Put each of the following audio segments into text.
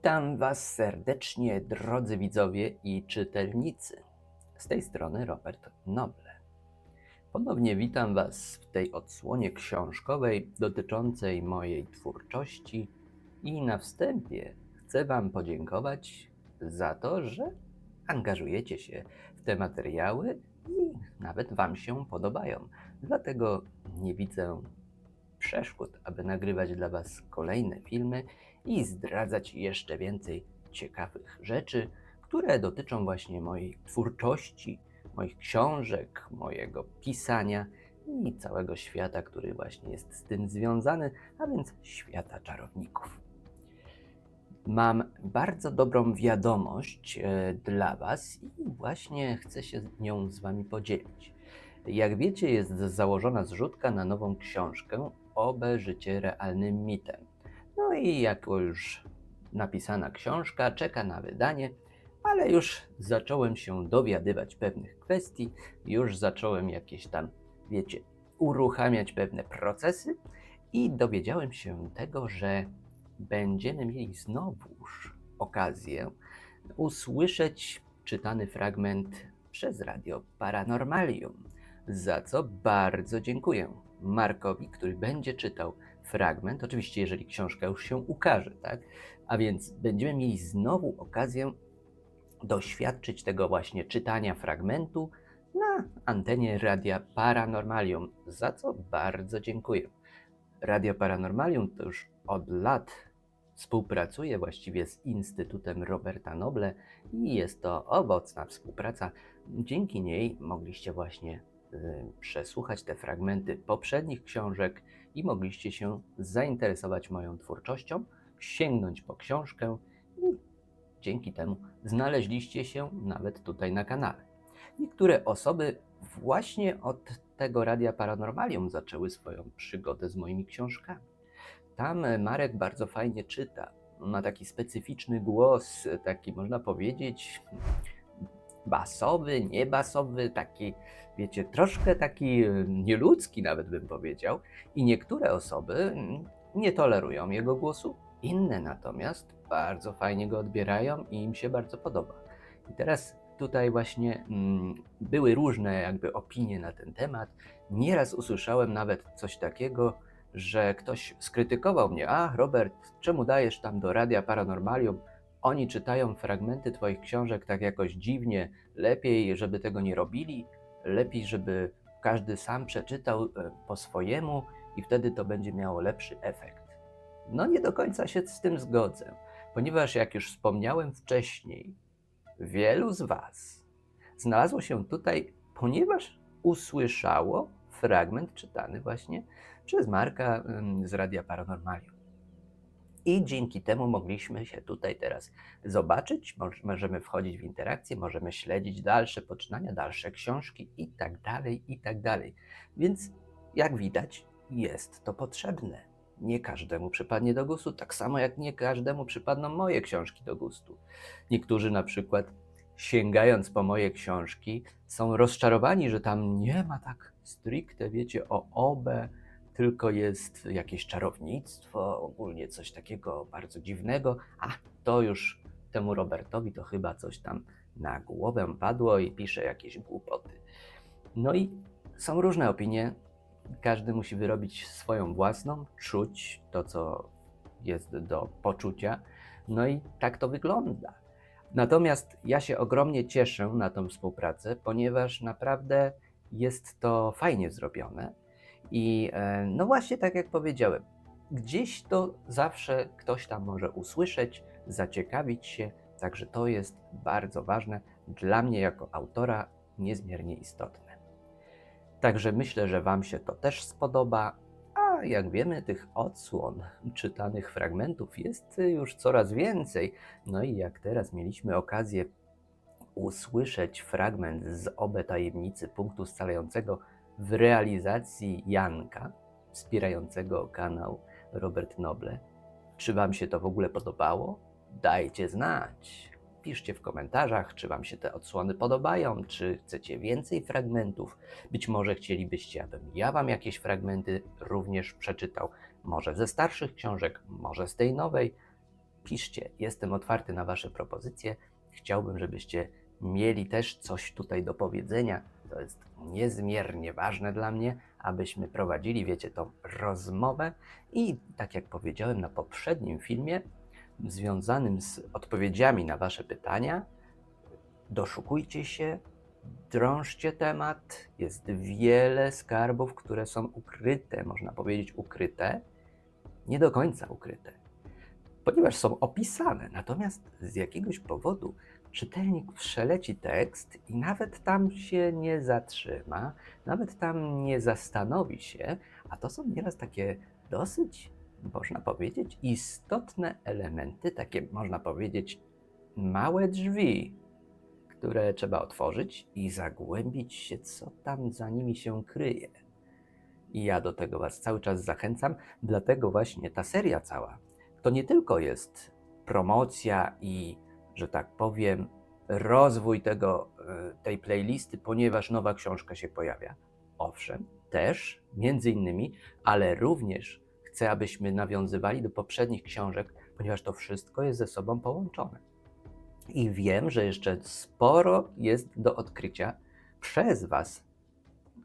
Witam Was serdecznie, drodzy widzowie i czytelnicy. Z tej strony Robert Noble. Ponownie witam Was w tej odsłonie książkowej dotyczącej mojej twórczości i na wstępie chcę Wam podziękować za to, że angażujecie się w te materiały i nawet Wam się podobają. Dlatego nie widzę przeszkód, aby nagrywać dla Was kolejne filmy i zdradzać jeszcze więcej ciekawych rzeczy, które dotyczą właśnie mojej twórczości, moich książek, mojego pisania i całego świata, który właśnie jest z tym związany, a więc świata czarowników. Mam bardzo dobrą wiadomość e, dla Was i właśnie chcę się nią z Wami podzielić. Jak wiecie, jest założona zrzutka na nową książkę Obe życie realnym mitem. No i jako już napisana książka czeka na wydanie, ale już zacząłem się dowiadywać pewnych kwestii, już zacząłem jakieś tam, wiecie, uruchamiać pewne procesy i dowiedziałem się tego, że będziemy mieli znowuż okazję usłyszeć czytany fragment przez Radio Paranormalium, za co bardzo dziękuję Markowi, który będzie czytał fragment, oczywiście jeżeli książka już się ukaże, tak? A więc będziemy mieli znowu okazję doświadczyć tego właśnie czytania fragmentu na antenie Radia Paranormalium, za co bardzo dziękuję. Radio Paranormalium to już od lat współpracuje właściwie z Instytutem Roberta Noble i jest to owocna współpraca. Dzięki niej mogliście właśnie y, przesłuchać te fragmenty poprzednich książek i mogliście się zainteresować moją twórczością, sięgnąć po książkę i dzięki temu znaleźliście się nawet tutaj na kanale. Niektóre osoby właśnie od tego Radia Paranormalium zaczęły swoją przygodę z moimi książkami. Tam Marek bardzo fajnie czyta. Ma taki specyficzny głos, taki można powiedzieć basowy, niebasowy, taki, wiecie, troszkę taki e, nieludzki nawet bym powiedział. I niektóre osoby mm, nie tolerują jego głosu, inne natomiast bardzo fajnie go odbierają i im się bardzo podoba. I teraz tutaj właśnie mm, były różne jakby opinie na ten temat. Nieraz usłyszałem nawet coś takiego, że ktoś skrytykował mnie, a Robert, czemu dajesz tam do Radia Paranormalium? Oni czytają fragmenty Twoich książek tak jakoś dziwnie, lepiej, żeby tego nie robili, lepiej, żeby każdy sam przeczytał e, po swojemu i wtedy to będzie miało lepszy efekt. No nie do końca się z tym zgodzę, ponieważ jak już wspomniałem wcześniej, wielu z Was znalazło się tutaj, ponieważ usłyszało fragment czytany właśnie przez Marka z Radia Paranormalium. I dzięki temu mogliśmy się tutaj teraz zobaczyć, możemy wchodzić w interakcję, możemy śledzić dalsze poczynania, dalsze książki i tak dalej, i tak dalej. Więc jak widać, jest to potrzebne. Nie każdemu przypadnie do gustu, tak samo jak nie każdemu przypadną moje książki do gustu. Niektórzy na przykład sięgając po moje książki są rozczarowani, że tam nie ma tak stricte, wiecie, o obę, tylko jest jakieś czarownictwo, ogólnie coś takiego bardzo dziwnego, a to już temu Robertowi to chyba coś tam na głowę padło i pisze jakieś głupoty. No i są różne opinie, każdy musi wyrobić swoją własną, czuć to, co jest do poczucia, no i tak to wygląda. Natomiast ja się ogromnie cieszę na tą współpracę, ponieważ naprawdę jest to fajnie zrobione i e, no właśnie tak jak powiedziałem, gdzieś to zawsze ktoś tam może usłyszeć, zaciekawić się, także to jest bardzo ważne dla mnie jako autora, niezmiernie istotne. Także myślę, że Wam się to też spodoba, a jak wiemy, tych odsłon czytanych fragmentów jest już coraz więcej. No i jak teraz mieliśmy okazję usłyszeć fragment z Obe Tajemnicy Punktu Scalającego w realizacji Janka, wspierającego kanał Robert Noble. Czy Wam się to w ogóle podobało? Dajcie znać. Piszcie w komentarzach, czy Wam się te odsłony podobają, czy chcecie więcej fragmentów. Być może chcielibyście, abym ja Wam jakieś fragmenty również przeczytał. Może ze starszych książek, może z tej nowej. piszcie, jestem otwarty na Wasze propozycje. Chciałbym, żebyście mieli też coś tutaj do powiedzenia. To jest niezmiernie ważne dla mnie, abyśmy prowadzili, wiecie, tą rozmowę. I tak jak powiedziałem na poprzednim filmie, związanym z odpowiedziami na Wasze pytania, doszukujcie się, drążcie temat. Jest wiele skarbów, które są ukryte, można powiedzieć ukryte, nie do końca ukryte, ponieważ są opisane. Natomiast z jakiegoś powodu czytelnik przeleci tekst i nawet tam się nie zatrzyma, nawet tam nie zastanowi się, a to są nieraz takie dosyć, można powiedzieć, istotne elementy, takie można powiedzieć małe drzwi, które trzeba otworzyć i zagłębić się, co tam za nimi się kryje. I ja do tego Was cały czas zachęcam, dlatego właśnie ta seria cała to nie tylko jest promocja i, że tak powiem, rozwój tego, e, tej playlisty, ponieważ nowa książka się pojawia. Owszem, też, między innymi, ale również chcę, abyśmy nawiązywali do poprzednich książek, ponieważ to wszystko jest ze sobą połączone. I wiem, że jeszcze sporo jest do odkrycia przez Was,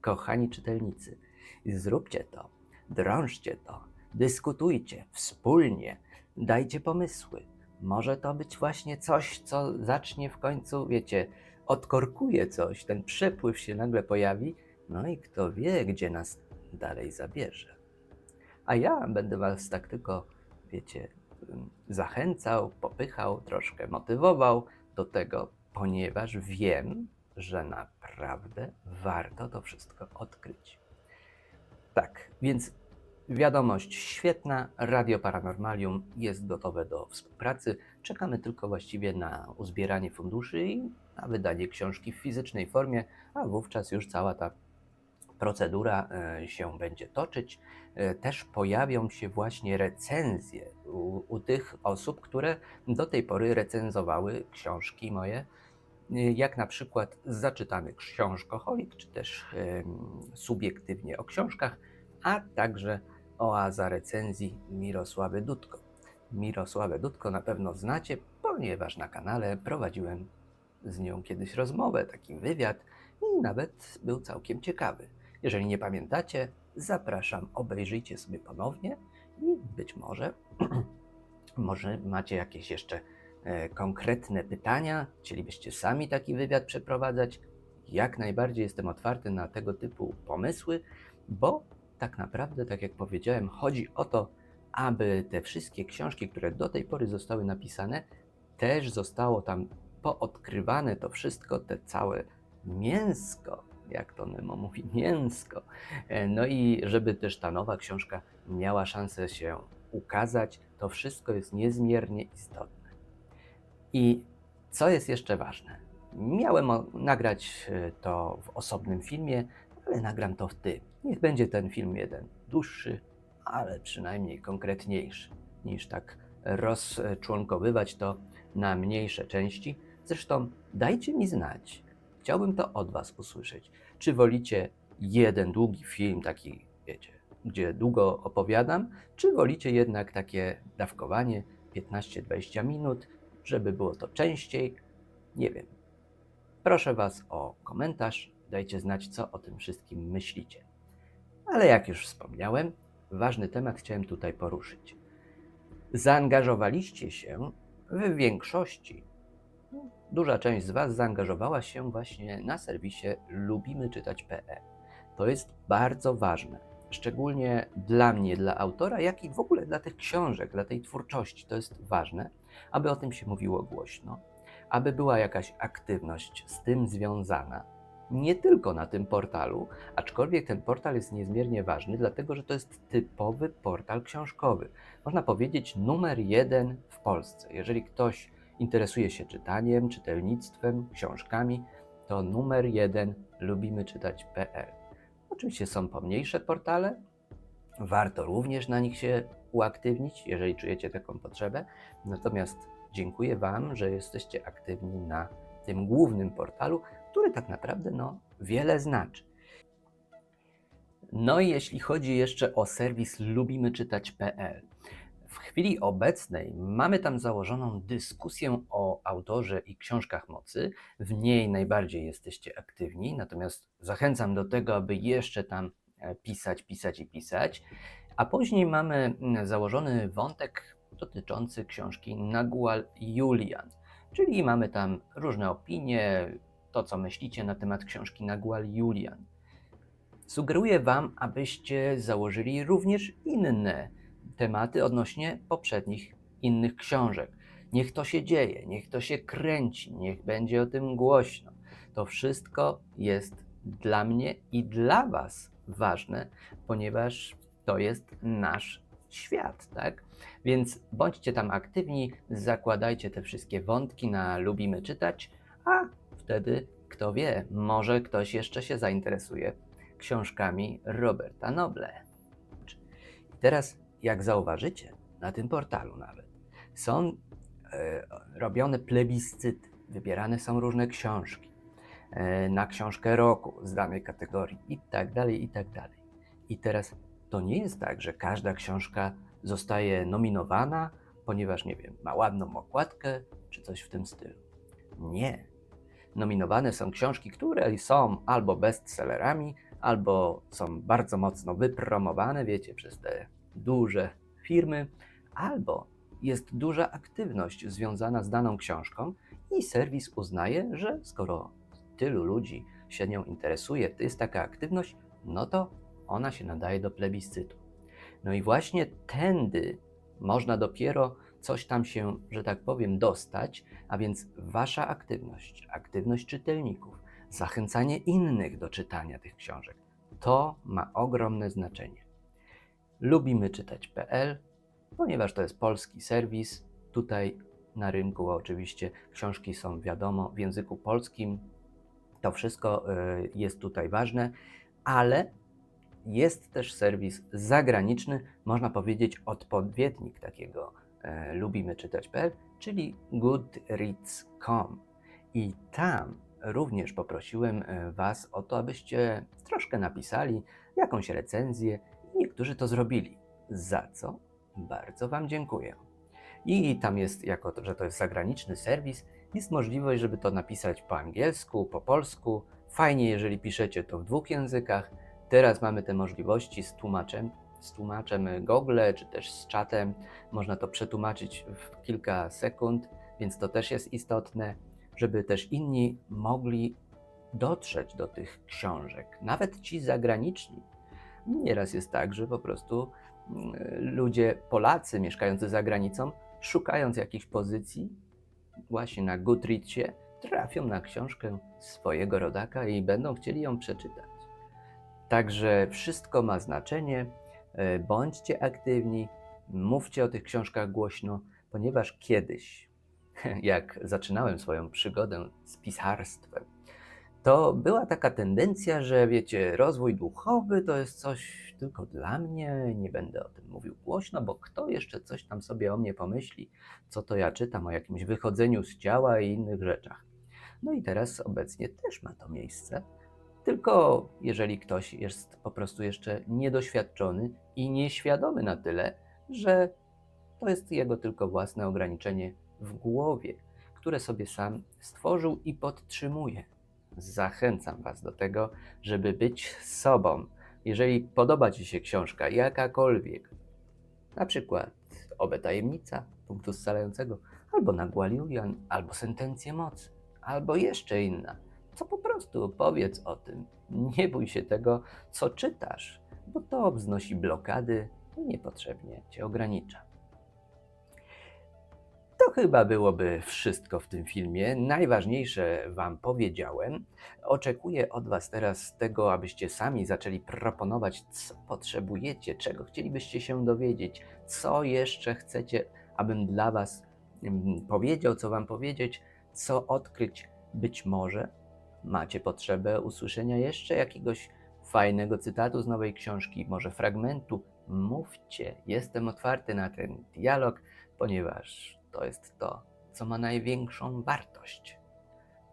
kochani czytelnicy. Zróbcie to, drążcie to, dyskutujcie wspólnie, dajcie pomysły. Może to być właśnie coś, co zacznie w końcu, wiecie, odkorkuje coś, ten przepływ się nagle pojawi, no i kto wie, gdzie nas dalej zabierze. A ja będę Was tak tylko, wiecie, ym, zachęcał, popychał, troszkę motywował do tego, ponieważ wiem, że naprawdę warto to wszystko odkryć. Tak, więc wiadomość świetna. Radio Paranormalium jest gotowe do współpracy. Czekamy tylko właściwie na uzbieranie funduszy i na wydanie książki w fizycznej formie, a wówczas już cała ta procedura e, się będzie toczyć. E, Też pojawią się właśnie recenzje u, u tych osób, które do tej pory recenzowały książki moje, e, jak na przykład zaczytany książkoholik, czy też subiektywnie o książkach, a także oaza recenzji Mirosławy Dudko. Mirosławę Dudko na pewno znacie, ponieważ na kanale prowadziłem z nią kiedyś rozmowę, taki wywiad i nawet był całkiem ciekawy. Jeżeli nie pamiętacie, zapraszam, obejrzyjcie sobie ponownie i być może, może macie jakieś jeszcze e, konkretne pytania, chcielibyście sami taki wywiad przeprowadzać. Jak najbardziej jestem otwarty na tego typu pomysły, bo tak naprawdę, tak jak powiedziałem, chodzi o to, aby te wszystkie książki, które do tej pory zostały napisane, też zostało tam poodkrywane to wszystko, te całe mięsko, jak to Nemo mówi, mięsko. E, No i żeby też ta nowa książka miała szansę się ukazać, to wszystko jest niezmiernie istotne. I co jest jeszcze ważne? Miałem nagrać e, to w osobnym filmie, ale nagram to w tym. Niech będzie ten film jeden dłuższy, ale przynajmniej konkretniejszy, niż tak rozczłonkowywać to na mniejsze części. Zresztą dajcie mi znać, chciałbym to od Was usłyszeć. Czy wolicie jeden długi film, taki, wiecie, gdzie długo opowiadam, czy wolicie jednak takie dawkowanie 15-20 minut, żeby było to częściej? Nie wiem. Proszę Was o komentarz, dajcie znać, co o tym wszystkim myślicie. Ale jak już wspomniałem, ważny temat chciałem tutaj poruszyć. Zaangażowaliście się w większości duża część z Was zaangażowała się właśnie na serwisie lubimyczytać.pl. To jest bardzo ważne, szczególnie dla mnie, dla autora, jak i w ogóle dla tych książek, dla tej twórczości. To jest ważne, aby o tym się mówiło głośno, aby była jakaś aktywność z tym związana. Nie tylko na tym portalu, aczkolwiek ten portal jest niezmiernie ważny, dlatego że to jest typowy portal książkowy. Można powiedzieć numer jeden w Polsce. Jeżeli ktoś interesuje się czytaniem, czytelnictwem, książkami, to numer jeden lubimy czytać.pl. Oczywiście są pomniejsze portale, warto również na nich się uaktywnić, jeżeli czujecie taką potrzebę. Natomiast dziękuję Wam, że jesteście aktywni na tym głównym portalu, który tak naprawdę no, wiele znaczy. No i jeśli chodzi jeszcze o serwis lubimyczytać.pl, W chwili obecnej mamy tam założoną dyskusję o autorze i książkach mocy. W niej najbardziej jesteście aktywni, natomiast zachęcam do tego, aby jeszcze tam e, pisać, pisać i pisać. A później mamy mm, założony wątek dotyczący książki Nagual Julian, czyli mamy tam różne opinie, to co myślicie na temat książki Nagual Julian. Sugeruję Wam, abyście założyli również inne tematy odnośnie poprzednich innych książek. Niech to się dzieje, niech to się kręci, niech będzie o tym głośno. To wszystko jest dla mnie i dla Was ważne, ponieważ to jest nasz świat, tak? Więc bądźcie tam aktywni, zakładajcie te wszystkie wątki na lubimy czytać, a wtedy, kto wie, może ktoś jeszcze się zainteresuje książkami Roberta Noble. I teraz, jak zauważycie, na tym portalu nawet są e, robione plebiscyty, wybierane są różne książki e, na książkę roku z danej kategorii i tak dalej, i tak dalej. I teraz to nie jest tak, że każda książka zostaje nominowana, ponieważ, nie wiem, ma ładną okładkę czy coś w tym stylu. Nie. Nominowane są książki, które są albo bestsellerami, albo są bardzo mocno wypromowane, wiecie, przez te duże firmy, albo jest duża aktywność związana z daną książką i serwis uznaje, że skoro tylu ludzi się nią interesuje, to jest taka aktywność, no to ona się nadaje do plebiscytu. No i właśnie tędy można dopiero coś tam się, że tak powiem, dostać, a więc wasza aktywność, aktywność czytelników, zachęcanie innych do czytania tych książek. To ma ogromne znaczenie. Lubimy czytać.pl, ponieważ to jest polski serwis. Tutaj na rynku oczywiście książki są, wiadomo, w języku polskim. To wszystko y, jest tutaj ważne, ale jest też serwis zagraniczny, można powiedzieć odpowiednik takiego e, lubimy czytać.pl, czyli goodreads.com. I tam również poprosiłem e, Was o to, abyście troszkę napisali jakąś recenzję. Niektórzy to zrobili, za co bardzo Wam dziękuję. I tam jest, jako to, że to jest zagraniczny serwis, jest możliwość, żeby to napisać po angielsku, po polsku. Fajnie, jeżeli piszecie to w dwóch językach. Teraz mamy te możliwości z tłumaczem, z tłumaczem Google, czy też z czatem. Można to przetłumaczyć w kilka sekund, więc to też jest istotne żeby też inni mogli dotrzeć do tych książek, nawet ci zagraniczni. Nieraz jest tak, że po prostu mm, ludzie, Polacy mieszkający za granicą, szukając jakichś pozycji, właśnie na Goodreadsie, trafią na książkę swojego rodaka i będą chcieli ją przeczytać. Także wszystko ma znaczenie. E, bądźcie aktywni, mówcie o tych książkach głośno, ponieważ kiedyś, jak zaczynałem swoją przygodę z pisarstwem, to była taka tendencja, że wiecie, rozwój duchowy to jest coś tylko dla mnie, nie będę o tym mówił głośno, bo kto jeszcze coś tam sobie o mnie pomyśli, co to ja czytam o jakimś wychodzeniu z ciała i innych rzeczach. No i teraz obecnie też ma to miejsce, tylko jeżeli ktoś jest po prostu jeszcze niedoświadczony i nieświadomy na tyle, że to jest jego tylko własne ograniczenie w głowie, które sobie sam stworzył i podtrzymuje. Zachęcam Was do tego, żeby być sobą. Jeżeli podoba Ci się książka jakakolwiek, na przykład Obe Tajemnica, punktu scalającego, albo Nagła Julian, albo Sentencje Mocy, albo jeszcze inna, to po prostu powiedz o tym. Nie bój się tego, co czytasz, bo to wznosi blokady i niepotrzebnie Cię ogranicza. To chyba byłoby wszystko w tym filmie. Najważniejsze Wam powiedziałem. Oczekuję od Was teraz tego, abyście sami zaczęli proponować, co potrzebujecie, czego chcielibyście się dowiedzieć, co jeszcze chcecie, abym dla Was mm, powiedział, co Wam powiedzieć, co odkryć. Być może macie potrzebę usłyszenia jeszcze jakiegoś fajnego cytatu z nowej książki, może fragmentu. Mówcie, jestem otwarty na ten dialog, ponieważ to jest to, co ma największą wartość.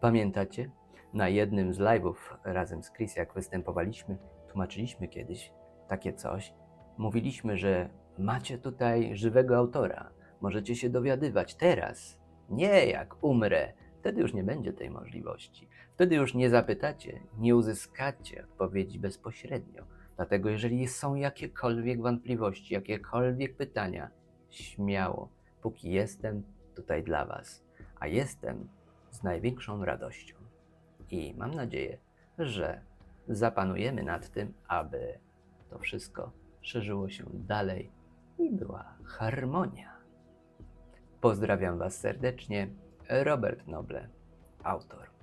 Pamiętacie? Na jednym z live'ów razem z Chris, jak występowaliśmy, tłumaczyliśmy kiedyś takie coś. Mówiliśmy, że macie tutaj żywego autora. Możecie się dowiadywać teraz. Nie jak umrę. Wtedy już nie będzie tej możliwości. Wtedy już nie zapytacie, nie uzyskacie odpowiedzi bezpośrednio. Dlatego, jeżeli są jakiekolwiek wątpliwości, jakiekolwiek pytania, śmiało, póki jestem tutaj dla Was. A jestem z największą radością. I mam nadzieję, że zapanujemy nad tym, aby to wszystko szerzyło się dalej i była harmonia. Pozdrawiam Was serdecznie, Robert Noble, autor.